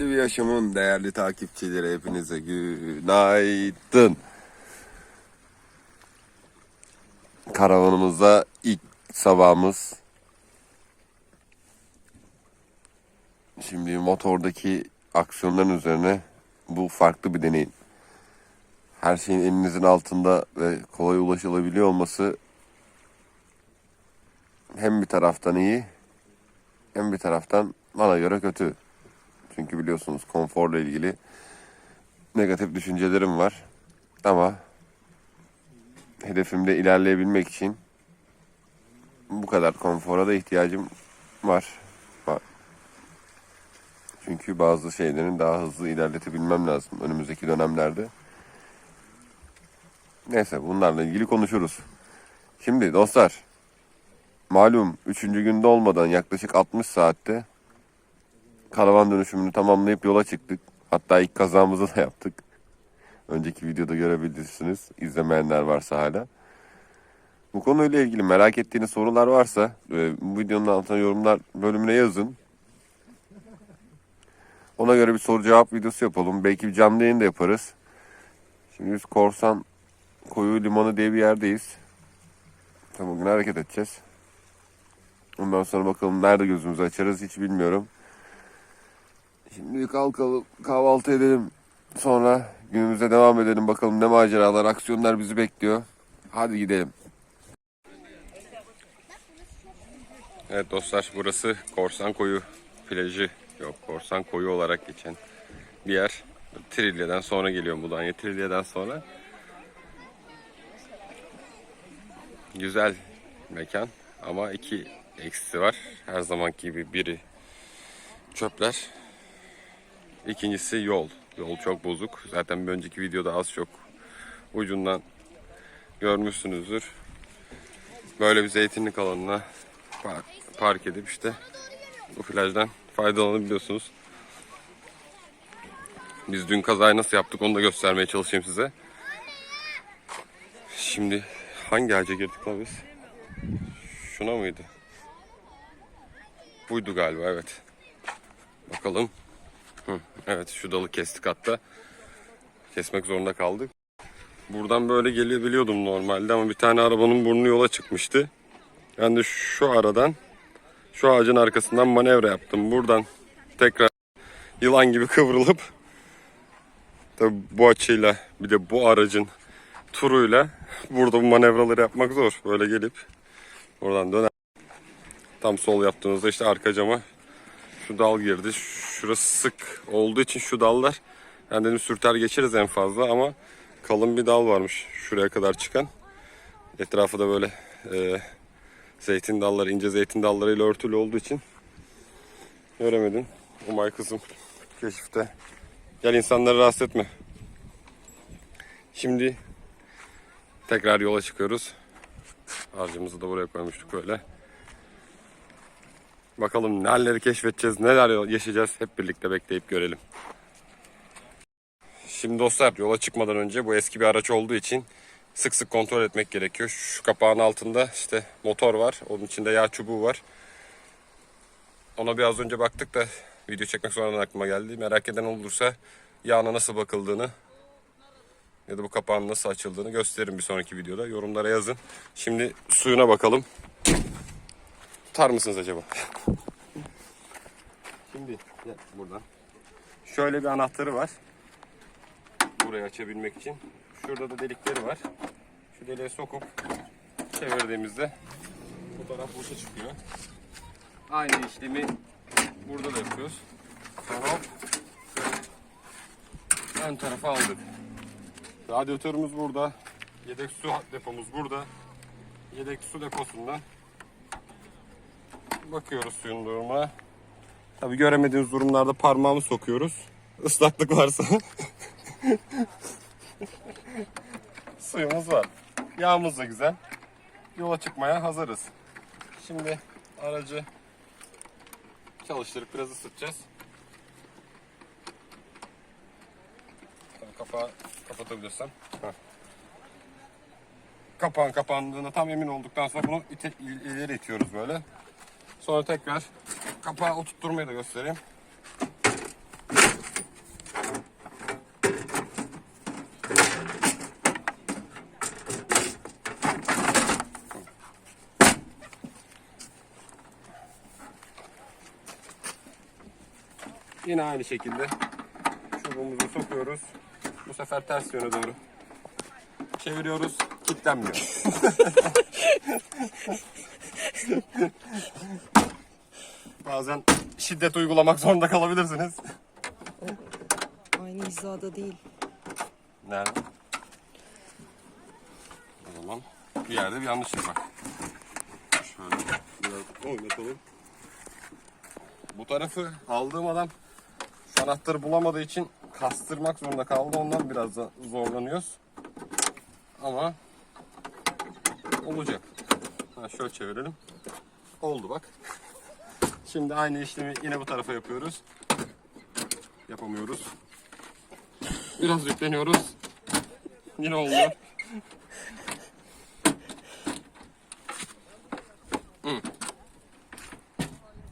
Yeni bir yaşamın değerli takipçileri hepinize günaydın. Karavanımızda ilk sabahımız. Şimdi motordaki aksiyonların üzerine bu farklı bir deneyim. Her şeyin elinizin altında ve kolay ulaşılabiliyor olması hem bir taraftan iyi hem bir taraftan bana göre kötü. Çünkü biliyorsunuz konforla ilgili negatif düşüncelerim var. Ama hedefimde ilerleyebilmek için bu kadar konfora da ihtiyacım var. Çünkü bazı şeylerin daha hızlı ilerletebilmem lazım önümüzdeki dönemlerde. Neyse bunlarla ilgili konuşuruz. Şimdi dostlar malum 3. günde olmadan yaklaşık 60 saatte karavan dönüşümünü tamamlayıp yola çıktık. Hatta ilk kazamızı da yaptık. Önceki videoda görebilirsiniz. İzlemeyenler varsa hala. Bu konuyla ilgili merak ettiğiniz sorular varsa e, bu videonun altına yorumlar bölümüne yazın. Ona göre bir soru cevap videosu yapalım. Belki bir canlı yayın da yaparız. Şimdi biz Korsan Koyu Limanı diye bir yerdeyiz. Tabii bugün hareket edeceğiz. Ondan sonra bakalım nerede gözümüzü açarız hiç bilmiyorum. Şimdi kalkalım kahvaltı edelim. Sonra günümüze devam edelim. Bakalım ne maceralar, aksiyonlar bizi bekliyor. Hadi gidelim. Evet dostlar burası Korsan Koyu plajı. Yok Korsan Koyu olarak geçen bir yer. Trilya'dan sonra geliyor Mudanya Trilya'dan sonra. Güzel mekan ama iki eksisi var. Her zamanki gibi biri çöpler. İkincisi yol. Yol çok bozuk. Zaten bir önceki videoda az çok ucundan görmüşsünüzdür. Böyle bir zeytinlik alanına park, edip işte bu plajdan faydalanabiliyorsunuz. Biz dün kazayı nasıl yaptık onu da göstermeye çalışayım size. Şimdi hangi ağaca girdik la biz? Şuna mıydı? Buydu galiba evet. Bakalım. Evet şu dalı kestik hatta. Kesmek zorunda kaldık. Buradan böyle gelebiliyordum normalde ama bir tane arabanın burnu yola çıkmıştı. Ben de şu aradan şu ağacın arkasından manevra yaptım. Buradan tekrar yılan gibi kıvrılıp tabi bu açıyla bir de bu aracın turuyla burada bu manevraları yapmak zor. Böyle gelip oradan döner. Tam sol yaptığınızda işte arka cama şu dal girdi. Şurası sık olduğu için şu dallar yani dedim sürter geçeriz en fazla ama kalın bir dal varmış şuraya kadar çıkan. Etrafı da böyle e, zeytin dalları, ince zeytin dallarıyla örtülü olduğu için göremedim. Umay kızım keşifte. Gel insanları rahatsız etme. Şimdi tekrar yola çıkıyoruz. Harcımızı da buraya koymuştuk böyle. Bakalım neleri keşfedeceğiz, neler yaşayacağız hep birlikte bekleyip görelim. Şimdi dostlar yola çıkmadan önce bu eski bir araç olduğu için sık sık kontrol etmek gerekiyor. Şu kapağın altında işte motor var. Onun içinde yağ çubuğu var. Ona biraz önce baktık da video çekmek sonradan aklıma geldi. Merak eden olursa yağına nasıl bakıldığını ya da bu kapağın nasıl açıldığını gösteririm bir sonraki videoda. Yorumlara yazın. Şimdi suyuna bakalım. Tutar mısınız acaba? Şimdi gel buradan. Şöyle bir anahtarı var. Burayı açabilmek için. Şurada da delikleri var. Şu deliğe sokup çevirdiğimizde bu taraf boşa çıkıyor. Aynı işlemi burada da yapıyoruz. Hop. Ön tarafa aldık. Radyatörümüz burada. Yedek su depomuz burada. Yedek su deposundan bakıyoruz suyun durumuna. Tabi göremediğimiz durumlarda parmağımı sokuyoruz. Islaklık varsa. Suyumuz var. Yağımız da güzel. Yola çıkmaya hazırız. Şimdi aracı çalıştırıp biraz ısıtacağız. Tabii kapağı kapatabilirsem. Heh. Kapağın kapandığına tam emin olduktan sonra bunu ite, il- ileri itiyoruz böyle. Sonra tekrar kapağı oturtturmayı da göstereyim. Yine aynı şekilde çubuğumuzu sokuyoruz. Bu sefer ters yöne doğru çeviriyoruz. Kitlenmiyor. Bazen şiddet uygulamak zorunda kalabilirsiniz. Aynı hizada değil. Nerede? O zaman bir yerde bir yanlışlık var. Şöyle biraz oynatalım. Bu tarafı aldığım adam şu anahtarı bulamadığı için kastırmak zorunda kaldı. Ondan biraz da zorlanıyoruz. Ama olacak. Ha, şöyle çevirelim. Oldu bak. Şimdi aynı işlemi yine bu tarafa yapıyoruz. Yapamıyoruz. Biraz yükleniyoruz. Yine olmuyor. Hı.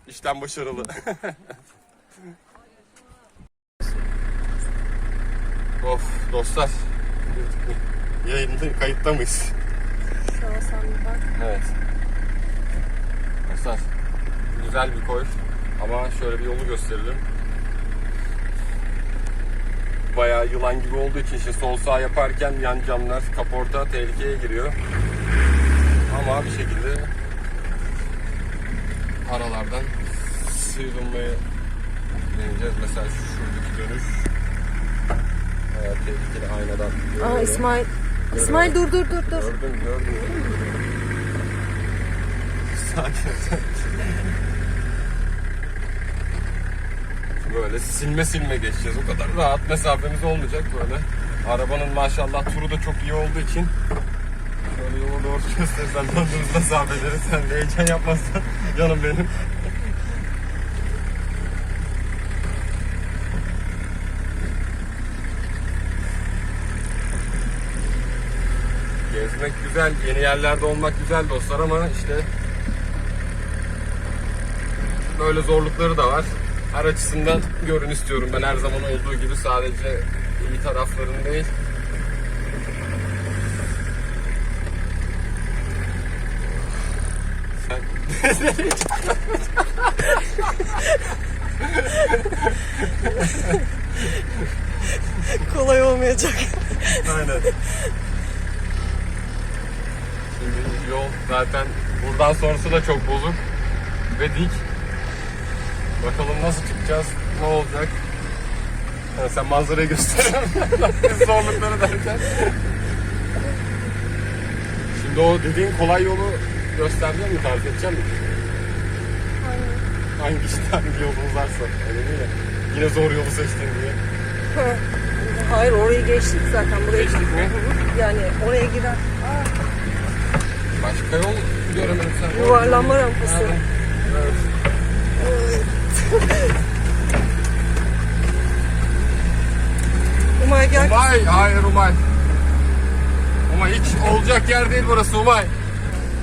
İşlem başarılı. of dostlar. Yayında kayıtta mıyız? Şu an sen bir bak. Evet. Dostlar güzel bir koy ama şöyle bir yolu gösterelim. Bayağı yılan gibi olduğu için işte sol sağ yaparken yan camlar, kaporta tehlikeye giriyor. Ama bir şekilde aralardan sıyrılmayı deneyeceğiz. Mesela şuradaki dönüş bayağı tehlikeli aynadan. Aa görüyorum. İsmail. İsmail dur dur dur dur. Gördüm gördüm. Sakin. Böyle silme silme geçeceğiz. O kadar rahat mesafemiz olmayacak böyle. Arabanın maşallah turu da çok iyi olduğu için Şöyle yola doğru göstersen döndüğümüzde sağ ederiz. Sen de heyecan yapmazsan canım benim. Gezmek güzel, yeni yerlerde olmak güzel dostlar ama işte böyle zorlukları da var. Her açısından görün istiyorum ben her zaman olduğu gibi sadece iyi taraflarını değil. Sen Kolay olmayacak. Aynen. Şimdi yol zaten buradan sonrası da çok bozuk ve dik. Bakalım nasıl çıkacağız, ne olacak. Ha, sen manzarayı gösterelim. Biz zorlukları derken. Şimdi o dediğin kolay yolu göstereceğim mi, tarif edeceğim mi? Hangi işte hangi yolumuz varsa. Öyle değil mi? Yine zor yolu seçtin diye. Hayır orayı geçtik zaten. Buraya Geçtik mi? Yani oraya girer. Başka yol göremedim sen. Yuvarlanma rampası. Evet. Evet. Umay gel. Umay, hayır Umay. Umay hiç olacak yer değil burası Umay.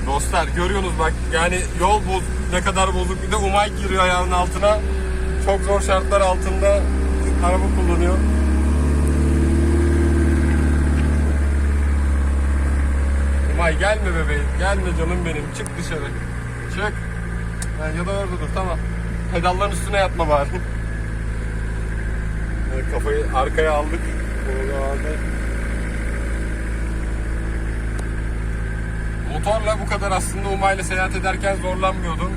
Dostlar görüyorsunuz bak yani yol boz ne kadar bozuk bir de Umay giriyor ayağının altına. Çok zor şartlar altında araba kullanıyor. Umay gelme bebeğim gelme canım benim çık dışarı. Çık. Ha, ya da orada dur tamam. Pedalların üstüne yatma bari. Kafayı arkaya aldık. O zaman Motorla bu kadar aslında Umay'la seyahat ederken zorlanmıyordum.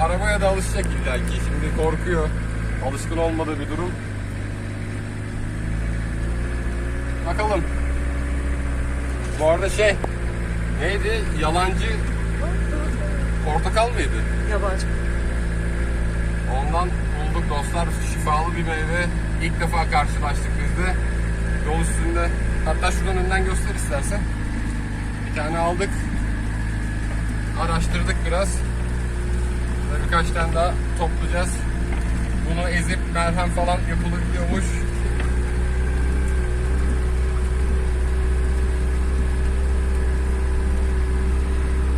Arabaya da alışacak illa ki. Şimdi korkuyor. Alışkın olmadığı bir durum. Bakalım. Bu arada şey neydi? Yalancı portakal mıydı? Yabancı. Ondan bulduk dostlar. Şifalı bir meyve. İlk defa karşılaştık biz de. Yol üstünde. Hatta şuradan önden göster istersen. Bir tane aldık. Araştırdık biraz. Ve birkaç tane daha toplayacağız. Bunu ezip merhem falan yapılabiliyormuş.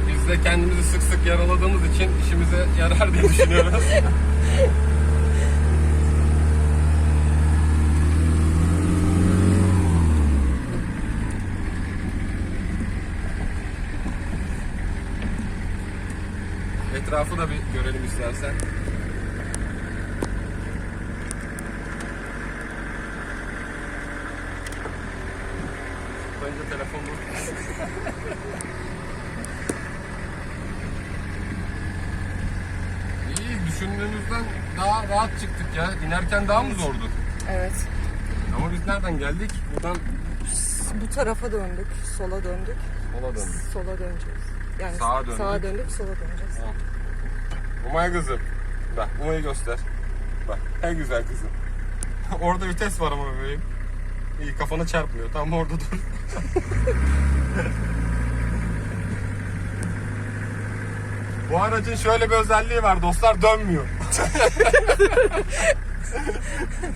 Biz de kendimizi sık sık yaraladığımız için işimize yarar diye düşünüyoruz. istersen. Bence telefon bu. İyi düşündüğümüzden daha rahat çıktık ya. İnerken daha mı Evet. zordu? Evet. Ama biz nereden geldik? Buradan Bu tarafa döndük, sola döndük, sola döndük. sola döneceğiz. Yani Sağa döndük. sağa döndük, sola döneceğiz. Umay kızım. Bak Umay'ı göster. Bak en güzel kızım. orada vites var ama bebeğim. İyi kafana çarpmıyor. Tam orada dur. Bu aracın şöyle bir özelliği var dostlar dönmüyor.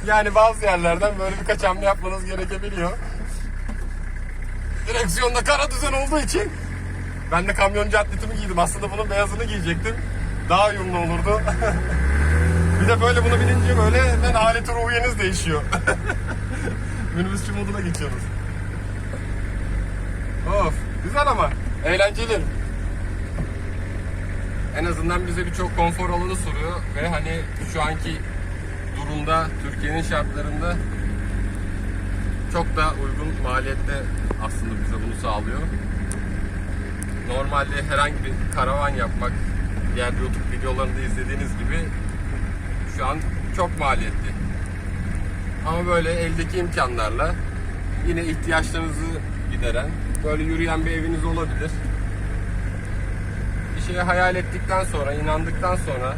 yani bazı yerlerden böyle birkaç hamle yapmanız gerekebiliyor. Direksiyonda kara düzen olduğu için ben de kamyoncu atletimi giydim. Aslında bunun beyazını giyecektim. Daha uyumlu olurdu. bir de böyle bunu binince böyle hemen aleti ruhiyeniz değişiyor. Minibüsçü moduna geçiyoruz. Of güzel ama eğlenceli. En azından bize birçok konfor alanı sunuyor ve hani şu anki durumda Türkiye'nin şartlarında çok da uygun maliyette aslında bize bunu sağlıyor. Normalde herhangi bir karavan yapmak diğer YouTube videolarında izlediğiniz gibi şu an çok maliyetli. Ama böyle eldeki imkanlarla yine ihtiyaçlarınızı gideren böyle yürüyen bir eviniz olabilir. Bir şeyi hayal ettikten sonra, inandıktan sonra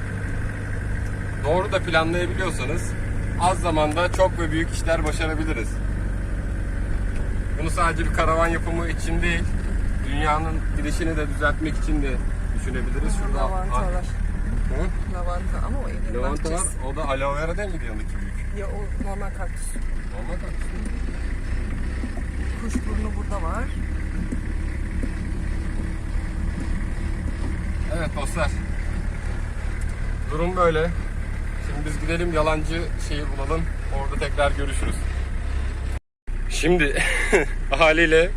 doğru da planlayabiliyorsanız az zamanda çok ve büyük işler başarabiliriz. Bunu sadece bir karavan yapımı için değil, dünyanın gidişini de düzeltmek için de düşünebiliriz. Şurada Lavanta var. Hı? Lavanta ama o evin Lavanta var. bahçesi. O da aloe vera değil miydi yanındaki büyük? Ya o normal kaktüs. Normal kaktüs. Kuşburnu burada var. Evet dostlar. Durum böyle. Şimdi biz gidelim yalancı şeyi bulalım. Orada tekrar görüşürüz. Şimdi haliyle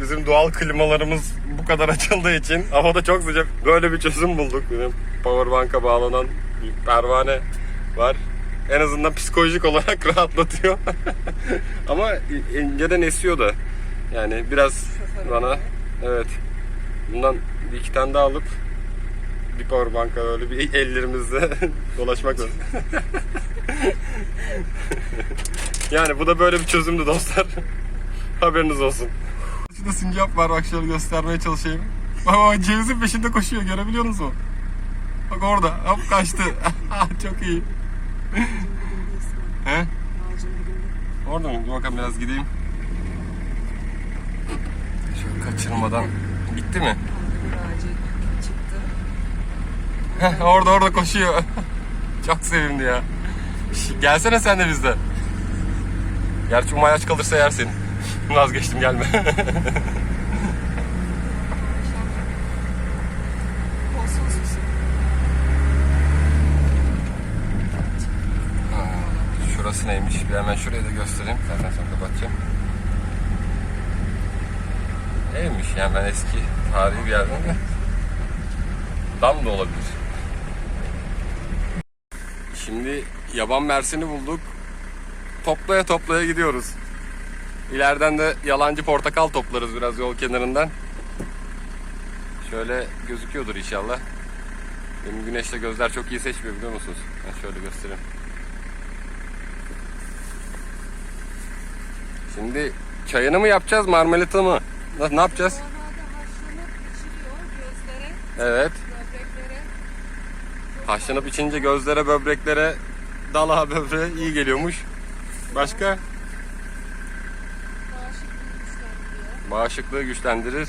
bizim doğal klimalarımız bu kadar açıldığı için havada çok sıcak. Böyle bir çözüm bulduk. Bizim powerbank'a bağlanan bir pervane var. En azından psikolojik olarak rahatlatıyor. Ama inceden esiyor da. Yani biraz bana evet bundan bir iki tane daha alıp bir powerbank'a öyle bir ellerimizle dolaşmak lazım. yani bu da böyle bir çözümdü dostlar. Haberiniz olsun. Şurada sincap var bak şöyle göstermeye çalışayım. Bak bak cevizin peşinde koşuyor görebiliyor musun? Bak orada hop kaçtı. Çok iyi. He? Orada mı? Dur bakalım biraz gideyim. Şöyle kaçırmadan. Gitti mi? Heh, orada orada koşuyor. Çok sevimli ya. Şş, Gelsene sen de bizde. Gerçi Umay aç kalırsa yer seni. Vazgeçtim gelme. Şurası neymiş? Bir hemen şurayı da göstereyim. Zaten sonra kapatacağım. Neymiş yani ben eski tarihi bir yerden de. Dam da olabilir. Şimdi yaban mersini bulduk. Toplaya toplaya gidiyoruz. İleriden de yalancı portakal toplarız biraz yol kenarından. Şöyle gözüküyordur inşallah. Benim güneşle gözler çok iyi seçmiyor biliyor musunuz? Ben şöyle göstereyim. Şimdi çayını mı yapacağız, marmelatı mı? Ne, ne yapacağız? Gözlere, Evet. Haşlanıp içince gözlere, böbreklere, dalağa, böbreğe iyi geliyormuş. Başka? Bağışıklığı güçlendiriyor. Bağışıklığı güçlendirir.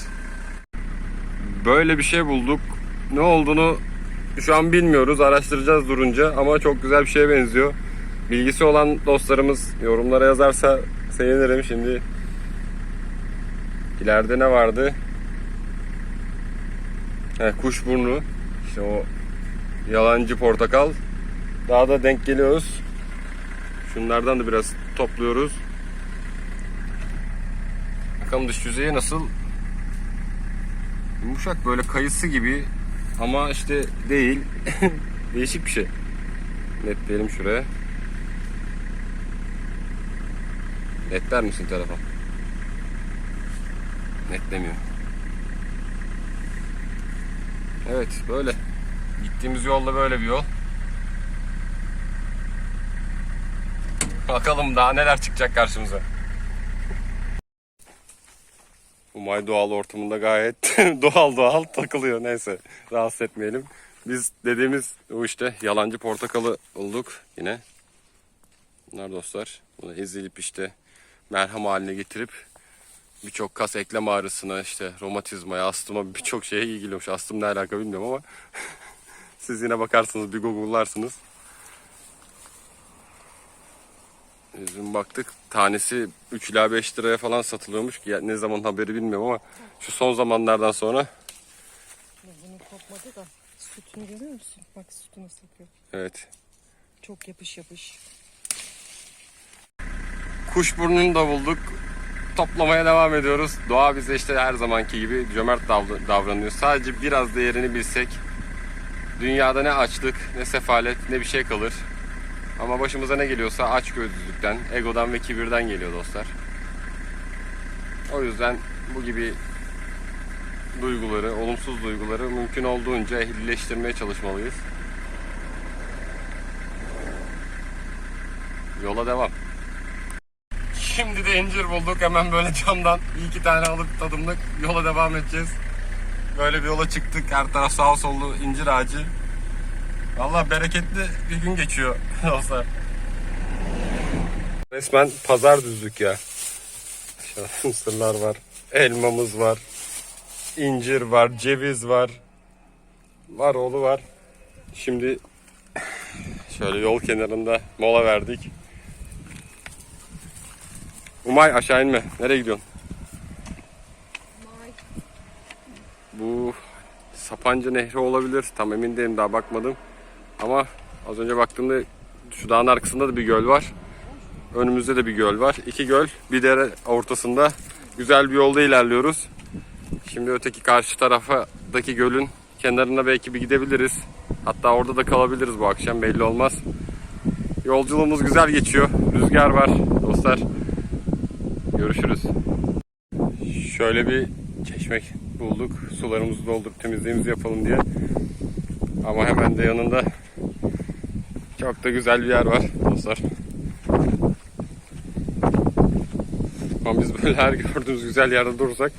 Böyle bir şey bulduk. Ne olduğunu şu an bilmiyoruz. Araştıracağız durunca ama çok güzel bir şeye benziyor. Bilgisi olan dostlarımız yorumlara yazarsa sevinirim. Şimdi ileride ne vardı? He, kuşburnu. İşte o yalancı portakal. Daha da denk geliyoruz. Şunlardan da biraz topluyoruz. Bakalım dış yüzeyi nasıl? Yumuşak böyle kayısı gibi ama işte değil. Değişik bir şey. Netleyelim şuraya. Netler misin telefon? Netlemiyor. Evet böyle. Gittiğimiz yolda böyle bir yol. Bakalım daha neler çıkacak karşımıza. Umay doğal ortamında gayet doğal doğal takılıyor. Neyse rahatsız etmeyelim. Biz dediğimiz o işte yalancı portakalı bulduk yine. Bunlar dostlar. Bunu ezilip işte merhem haline getirip birçok kas eklem ağrısına işte romatizmaya, astıma birçok şeye iyi geliyormuş. Astım ne alaka bilmiyorum ama siz yine bakarsınız bir google'larsınız. Üzüm baktık. Tanesi 3 ila 5 liraya falan satılıyormuş. Ya Ne zaman haberi bilmiyorum ama şu son zamanlardan sonra Bunu kopmadı da sütünü görüyor musun? Bak sütü nasıl evet Çok yapış yapış. kuş burnunu da bulduk. Toplamaya devam ediyoruz. Doğa bize işte her zamanki gibi cömert davr- davranıyor. Sadece biraz değerini bilsek dünyada ne açlık, ne sefalet, ne bir şey kalır. Ama başımıza ne geliyorsa aç gözlülükten, egodan ve kibirden geliyor dostlar. O yüzden bu gibi duyguları, olumsuz duyguları mümkün olduğunca ehlileştirmeye çalışmalıyız. Yola devam. Şimdi de incir bulduk. Hemen böyle camdan iki tane alıp tadımlık yola devam edeceğiz. Böyle bir yola çıktık. Her taraf sağ sollu incir ağacı. Vallahi bereketli bir gün geçiyor olsa. Resmen pazar düzlük ya. Mısırlar var. Elmamız var. incir var. Ceviz var. Var oğlu var. Şimdi şöyle yol kenarında mola verdik. Umay aşağı inme. Nereye gidiyorsun? Bu Sapanca Nehri olabilir. Tam emin değilim daha bakmadım. Ama az önce baktığımda şu dağın arkasında da bir göl var. Önümüzde de bir göl var. İki göl bir dere ortasında güzel bir yolda ilerliyoruz. Şimdi öteki karşı tarafdaki gölün kenarına belki bir gidebiliriz. Hatta orada da kalabiliriz bu akşam belli olmaz. Yolculuğumuz güzel geçiyor. Rüzgar var dostlar. Görüşürüz. Şöyle bir çeşmek bulduk. Sularımızı doldurup temizliğimizi yapalım diye. Ama hemen de yanında çok da güzel bir yer var dostlar. Ama biz böyle her gördüğümüz güzel yerde durursak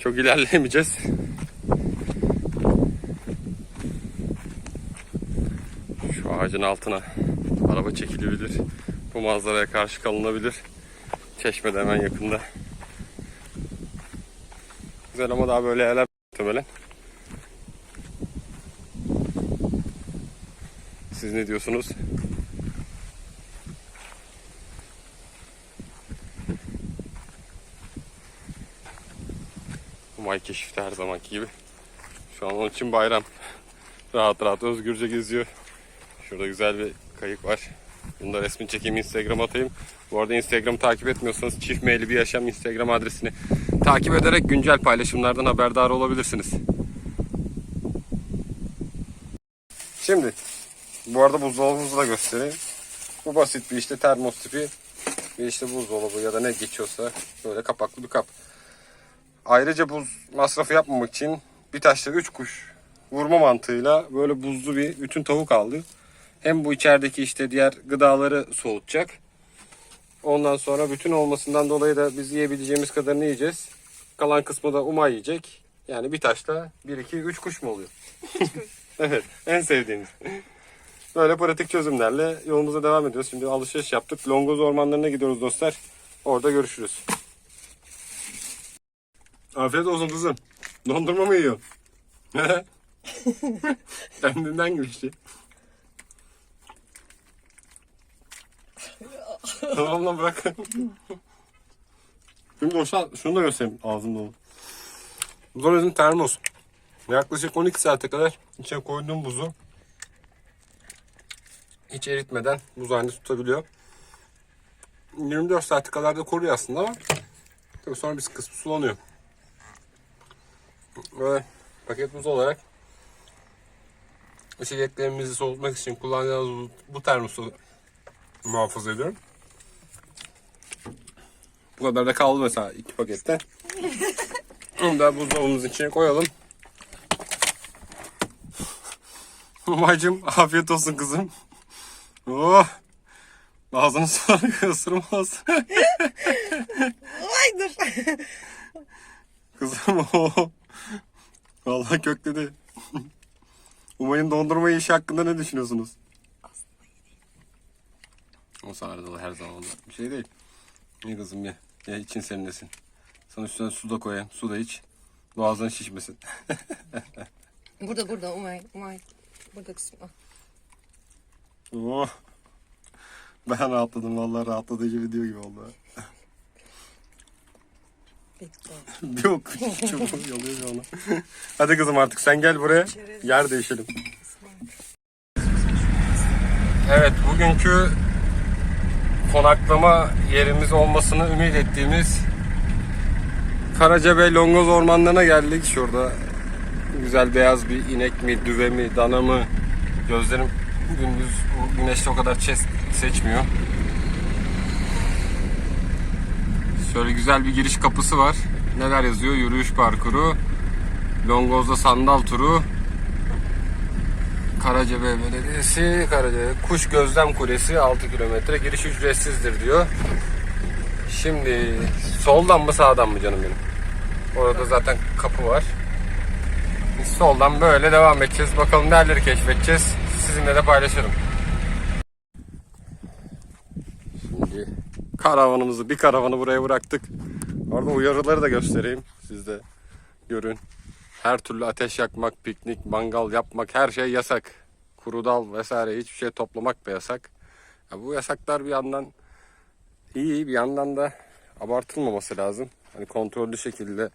çok ilerleyemeyeceğiz. Şu ağacın altına araba çekilebilir. Bu manzaraya karşı kalınabilir. Çeşme de hemen yakında. Güzel ama daha böyle yerler muhtemelen. Siz ne diyorsunuz? Umay keşifte her zamanki gibi. Şu an onun için bayram. Rahat rahat özgürce geziyor. Şurada güzel bir kayık var. Bunu da resmini çekeyim Instagram atayım. Bu arada Instagram'ı takip etmiyorsanız çift meyli bir yaşam Instagram adresini takip ederek güncel paylaşımlardan haberdar olabilirsiniz. Şimdi bu arada buzdolabımızı da göstereyim. Bu basit bir işte termos tipi bir işte buzdolabı ya da ne geçiyorsa böyle kapaklı bir kap. Ayrıca buz masrafı yapmamak için bir taşla 3 kuş vurma mantığıyla böyle buzlu bir bütün tavuk aldı. Hem bu içerideki işte diğer gıdaları soğutacak. Ondan sonra bütün olmasından dolayı da biz yiyebileceğimiz kadarını yiyeceğiz. Kalan kısmı da Umay yiyecek. Yani bir taşla 1 2 3 kuş mu oluyor? evet, en sevdiğimiz. Böyle pratik çözümlerle yolumuza devam ediyoruz. Şimdi alışveriş yaptık. Longoz ormanlarına gidiyoruz dostlar. Orada görüşürüz. Afiyet olsun kızım. Dondurma mı yiyorsun? Kendinden işte. tamam lan bırak. Şimdi boşalt. Şunu da göstereyim ağzımda onu. Bizim termos. Yaklaşık 12 saate kadar içine koyduğum buzu hiç eritmeden buz halinde tutabiliyor. 24 saate kadar da koruyor aslında ama tabii sonra bir kısmı sulanıyor. Böyle paket buz olarak içeceklerimizi soğutmak için kullanacağımız bu- termosu muhafaza ediyorum. Bu kadar da kaldı mesela iki pakette. Onu da buzdolabımızın içine koyalım. Umay'cım afiyet olsun kızım. Oh. Ağzını sonra ısırmaz. Ay dur. Kızım o. Vallahi kökledi. Umay'ın dondurma işi hakkında ne düşünüyorsunuz? O sardılı her zaman da. Bir şey değil. İyi kızım ye. Ye için serinlesin. Sana üstüne su da koyayım. Su da iç. Boğazın şişmesin. Burada burada Umay. Umay. Burada kızım. Oh. Ben rahatladım vallahi rahatlatıcı video gibi oldu. Bitti. Yok çubuk yalıyor şu anda. Hadi kızım artık sen gel buraya. Yer değişelim. Evet bugünkü konaklama yerimiz olmasını ümit ettiğimiz Karacabey Longoz ormanlarına geldik. Şurada güzel beyaz bir inek mi, düve mi, dana mı? Gözlerim gündüz bu güneşte o kadar çes- seçmiyor. Şöyle güzel bir giriş kapısı var. Neler yazıyor? Yürüyüş parkuru, Longoz'da sandal turu, Karacabey Belediyesi, Karacabey Kuş Gözlem Kulesi 6 kilometre giriş ücretsizdir diyor. Şimdi soldan mı sağdan mı canım benim? Orada zaten kapı var. Soldan böyle devam edeceğiz. Bakalım nereleri keşfedeceğiz. Sizinle de paylaşırım. Şimdi karavanımızı, bir karavanı buraya bıraktık. Orada uyarıları da göstereyim. Siz de görün. Her türlü ateş yakmak, piknik, mangal yapmak her şey yasak. Kuru dal vesaire hiçbir şey toplamak da yasak. Ya bu yasaklar bir yandan iyi bir yandan da abartılmaması lazım. Hani kontrollü şekilde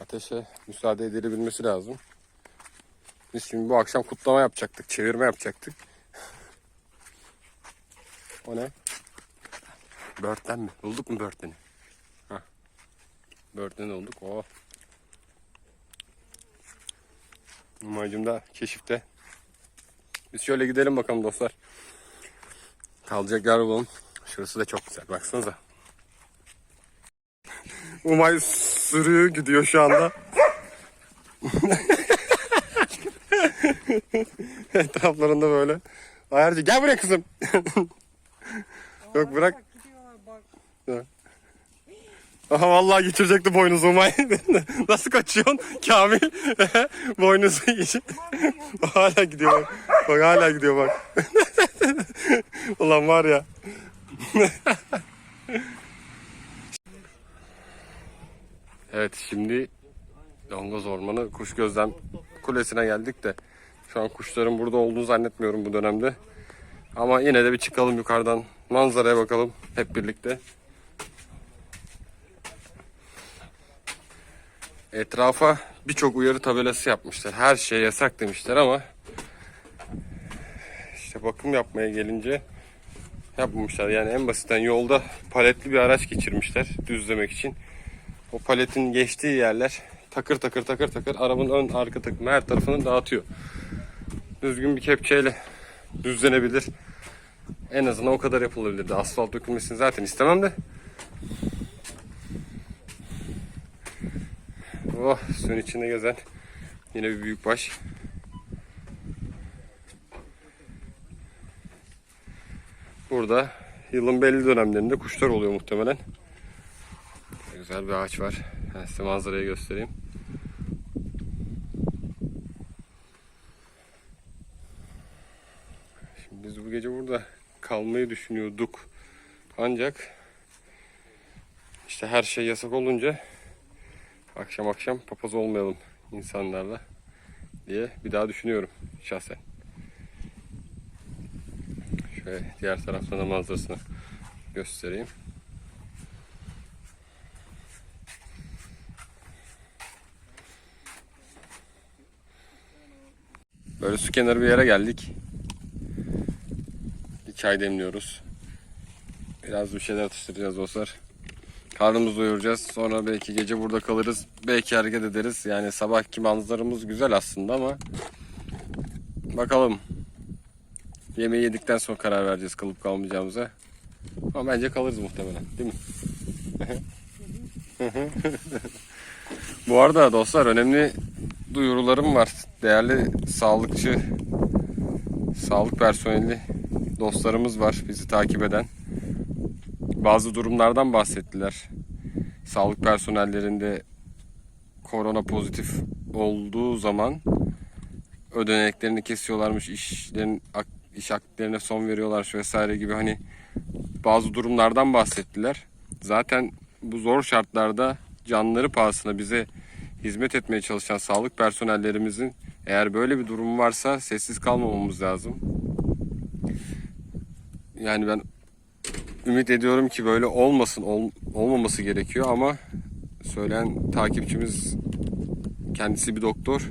ateşe müsaade edilebilmesi lazım. Biz şimdi bu akşam kutlama yapacaktık, çevirme yapacaktık. O ne? Börtlen mi? Bulduk mu börtleni? Hah. Börtlen olduk. Oh. Umacım da keşifte. Biz şöyle gidelim bakalım dostlar. Kalacak yer bulalım. Şurası da çok güzel. Baksanıza. Umay sürüyor gidiyor şu anda. Etraflarında böyle. Ayarcı gel buraya kızım. Yok bırak. Aha vallahi geçirecekti boynuzu Umay. Nasıl kaçıyorsun Kamil? boynuzu hala gidiyor bak. Bak hala gidiyor bak. Ulan var ya. evet şimdi Longoz Ormanı Kuş Gözlem Kulesi'ne geldik de şu an kuşların burada olduğunu zannetmiyorum bu dönemde. Ama yine de bir çıkalım yukarıdan manzaraya bakalım hep birlikte. Etrafa birçok uyarı tabelası yapmışlar. Her şey yasak demişler ama işte bakım yapmaya gelince yapmamışlar. Yani en basitten yolda paletli bir araç geçirmişler düzlemek için. O paletin geçtiği yerler takır takır takır takır arabanın ön arka takımı her tarafını dağıtıyor. Düzgün bir kepçeyle düzlenebilir. En azından o kadar yapılabilirdi. Asfalt dökülmesini zaten istemem de. Oh suyun içinde gezen yine bir büyük baş. Burada yılın belli dönemlerinde kuşlar oluyor muhtemelen. Güzel bir ağaç var. Ben size manzarayı göstereyim. Biz bu gece burada kalmayı düşünüyorduk. Ancak işte her şey yasak olunca akşam akşam papaz olmayalım insanlarla diye bir daha düşünüyorum şahsen. Şöyle diğer taraftan da manzarasını göstereyim. Böyle su kenarı bir yere geldik. Çay demliyoruz. Biraz bir şeyler atıştıracağız dostlar. Karnımızı doyuracağız. Sonra belki gece burada kalırız. Belki hareket ederiz. Yani sabahki manzaramız güzel aslında ama bakalım. Yemeği yedikten sonra karar vereceğiz kalıp kalmayacağımıza. Ama bence kalırız muhtemelen. Değil mi? Bu arada dostlar önemli duyurularım var. Değerli sağlıkçı, sağlık personeli dostlarımız var bizi takip eden. Bazı durumlardan bahsettiler. Sağlık personellerinde korona pozitif olduğu zaman ödeneklerini kesiyorlarmış, işlerin iş aktivitelerine son veriyorlar vesaire gibi hani bazı durumlardan bahsettiler. Zaten bu zor şartlarda canları pahasına bize hizmet etmeye çalışan sağlık personellerimizin eğer böyle bir durum varsa sessiz kalmamamız lazım. Yani ben ümit ediyorum ki böyle olmasın, ol- olmaması gerekiyor ama söyleyen takipçimiz kendisi bir doktor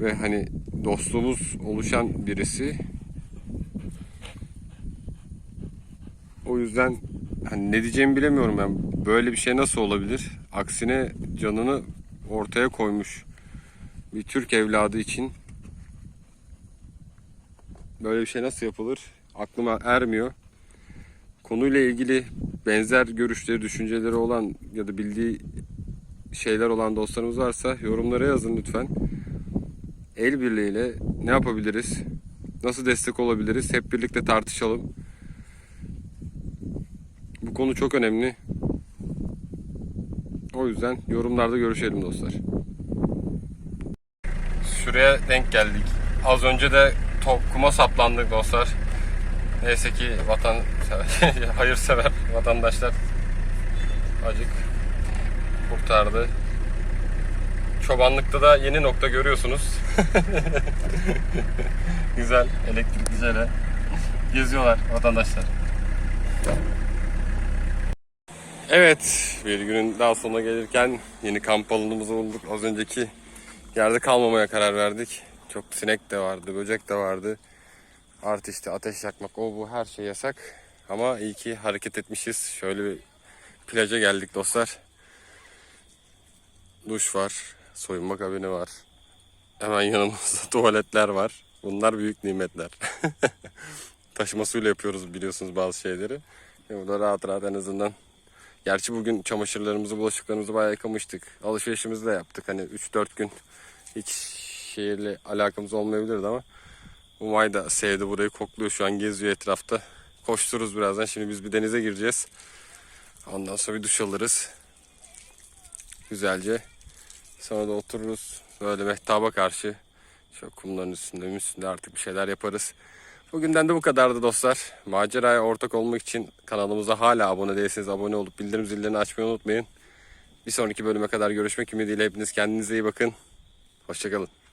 ve hani dostluğumuz oluşan birisi. O yüzden hani ne diyeceğimi bilemiyorum ben. Böyle bir şey nasıl olabilir? Aksine canını ortaya koymuş bir Türk evladı için böyle bir şey nasıl yapılır? Aklıma ermiyor. Konuyla ilgili benzer görüşleri, düşünceleri olan ya da bildiği şeyler olan dostlarımız varsa yorumlara yazın lütfen. El birliğiyle ne yapabiliriz? Nasıl destek olabiliriz? Hep birlikte tartışalım. Bu konu çok önemli. O yüzden yorumlarda görüşelim dostlar. Şuraya denk geldik. Az önce de kuma saplandık dostlar. Neyse ki vatan hayırsever vatandaşlar acık kurtardı. Çobanlıkta da yeni nokta görüyorsunuz. Güzel elektrikli jele geziyorlar vatandaşlar. Evet, bir günün daha sonuna gelirken yeni kamp alanımızı bulduk. Az önceki yerde kalmamaya karar verdik. Çok sinek de vardı, böcek de vardı. Artı işte ateş yakmak, o bu her şey yasak. Ama iyi ki hareket etmişiz. Şöyle bir plaja geldik dostlar. Duş var, soyunma kabini var. Hemen yanımızda tuvaletler var. Bunlar büyük nimetler. Taşıma suyla yapıyoruz biliyorsunuz bazı şeyleri. Burada rahat rahat en azından Gerçi bugün çamaşırlarımızı, bulaşıklarımızı bayağı yıkamıştık. Alışverişimizi de yaptık. Hani 3-4 gün hiç şehirle alakamız olmayabilirdi ama Umay da sevdi burayı kokluyor şu an geziyor etrafta. Koştururuz birazdan. Şimdi biz bir denize gireceğiz. Ondan sonra bir duş alırız. Güzelce. Sonra da otururuz. Böyle mehtaba karşı. Şu kumların üstünde, üstünde artık bir şeyler yaparız. Bugünden de bu kadardı dostlar. Maceraya ortak olmak için kanalımıza hala abone değilseniz abone olup bildirim zillerini açmayı unutmayın. Bir sonraki bölüme kadar görüşmek ümidiyle hepiniz kendinize iyi bakın. Hoşçakalın.